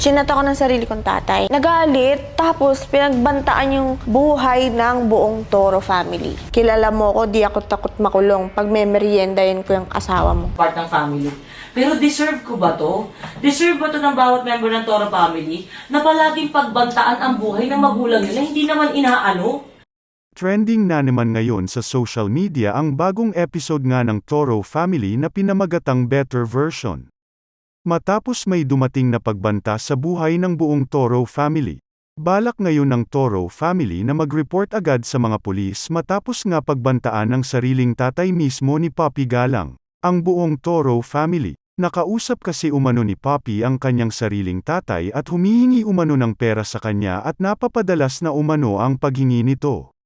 Chinat ako ng sarili kong tatay. Nagalit, tapos pinagbantaan yung buhay ng buong Toro family. Kilala mo ko, di ako takot makulong pag may meriendahin ko yung asawa mo. part ng family. Pero deserve ko ba to? Deserve ba to ng bawat member ng Toro family na palaging pagbantaan ang buhay ng magulang nila hindi naman inaano? Trending na naman ngayon sa social media ang bagong episode nga ng Toro Family na pinamagatang better version. Matapos may dumating na pagbanta sa buhay ng buong Toro Family. Balak ngayon ng Toro Family na mag-report agad sa mga pulis matapos nga pagbantaan ng sariling tatay mismo ni Papi Galang. Ang buong Toro Family. Nakausap kasi umano ni Papi ang kanyang sariling tatay at humihingi umano ng pera sa kanya at napapadalas na umano ang paghingi nito.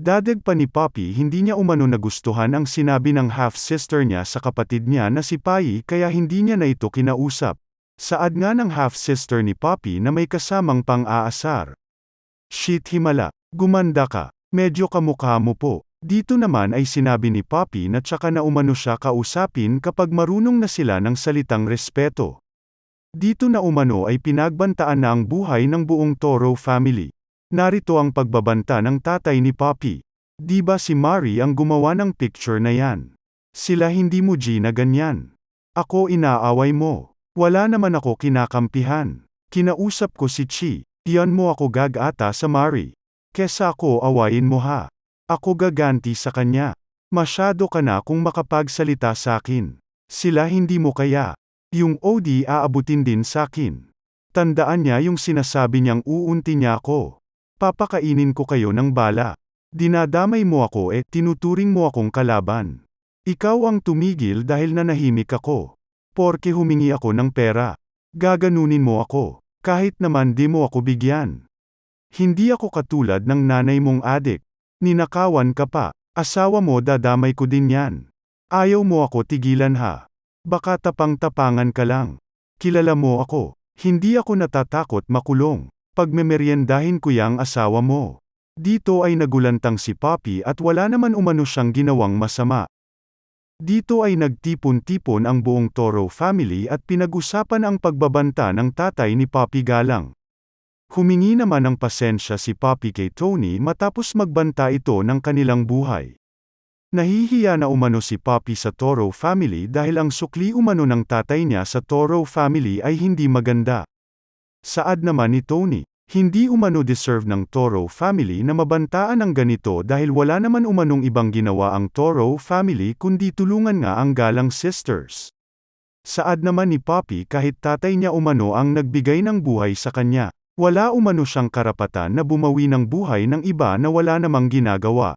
Dadag pa ni Poppy hindi niya umano nagustuhan ang sinabi ng half-sister niya sa kapatid niya na si Pai kaya hindi niya na ito kinausap. Saad nga ng half-sister ni Poppy na may kasamang pang-aasar. Shit himala, gumanda ka, medyo kamukha mo po. Dito naman ay sinabi ni Poppy na tsaka na umano siya kausapin kapag marunong na sila ng salitang respeto. Dito na umano ay pinagbantaan na ang buhay ng buong Toro family. Narito ang pagbabanta ng tatay ni Poppy. Di ba si Mari ang gumawa ng picture na yan? Sila hindi mo G na ganyan. Ako inaaway mo. Wala naman ako kinakampihan. Kinausap ko si Chi. Iyan mo ako gagata sa Mari. Kesa ako awayin mo ha. Ako gaganti sa kanya. Masyado ka na kung makapagsalita sa akin. Sila hindi mo kaya. Yung OD aabutin din sa akin. Tandaan niya yung sinasabi niyang uunti niya ako. Papakainin ko kayo ng bala. Dinadamay mo ako eh, tinuturing mo akong kalaban. Ikaw ang tumigil dahil nanahimik ako. Porke humingi ako ng pera. Gaganunin mo ako. Kahit naman di mo ako bigyan. Hindi ako katulad ng nanay mong adik. Ninakawan ka pa. Asawa mo dadamay ko din yan. Ayaw mo ako tigilan ha. Baka tapang-tapangan ka lang. Kilala mo ako. Hindi ako natatakot makulong. Pagmemeryendahin ko yang asawa mo. Dito ay nagulantang si Poppy at wala naman umano siyang ginawang masama. Dito ay nagtipon-tipon ang buong Toro family at pinag-usapan ang pagbabanta ng tatay ni Poppy Galang. Humingi naman ng pasensya si Poppy kay Tony matapos magbanta ito ng kanilang buhay. Nahihiya na umano si Poppy sa Toro family dahil ang sukli umano ng tatay niya sa Toro family ay hindi maganda. Saad naman ni Tony, hindi umano deserve ng Toro family na mabantaan ng ganito dahil wala naman umanong ibang ginawa ang Toro family kundi tulungan nga ang Galang Sisters. Saad naman ni Poppy kahit tatay niya umano ang nagbigay ng buhay sa kanya, wala umano siyang karapatan na bumawi ng buhay ng iba na wala namang ginagawa.